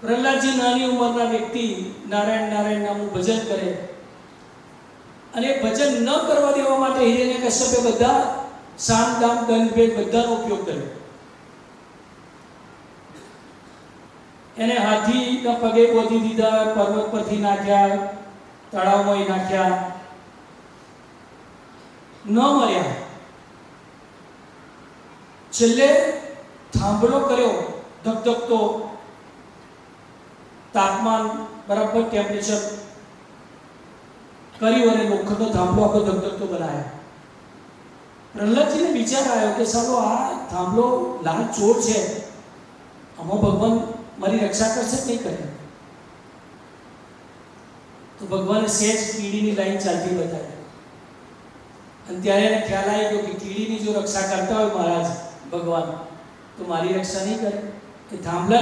પ્રહલાદજી નાની ઉંમરના વ્યક્તિ, નારાયણ નારાયણ નામનું ભજન કરે. અને ભજન ન કરવા દેવા માટે હિરેને કશ્યપે બધા સામ, દામ દંડભેદ બધાનો ઉપયોગ કર્યો. એને હાથીના પગે બોધી દીધા, પર્વત પરથી નાખ્યા તળાવમાં નાખ્યા. ન મળ્યા. છેલ્લે થાંભલો કર્યો ધગધગતો તાપમાન બરાબર ટેમ્પરેચર કર્યું અને લોખંડનો થાંભલો આખો ધગધગતો બનાવ્યો. પ્રહલાદજીને વિચાર આવ્યો કે સાલો આ થાંભલો લાલ ચોર છે. આમાં ભગવાન મારી રક્ષા કરશે કે નહીં કરે? તો ભગવાને સહેજ કીડીની લાઈન ચાલતી બતાવી. અને ત્યારે એને ખ્યાલ આવી ગયો કે કીડીની જો રક્ષા કરતા હોય મહારાજ ભગવાન, તો મારી રક્ષા નહીં કરે? એ થાંભલા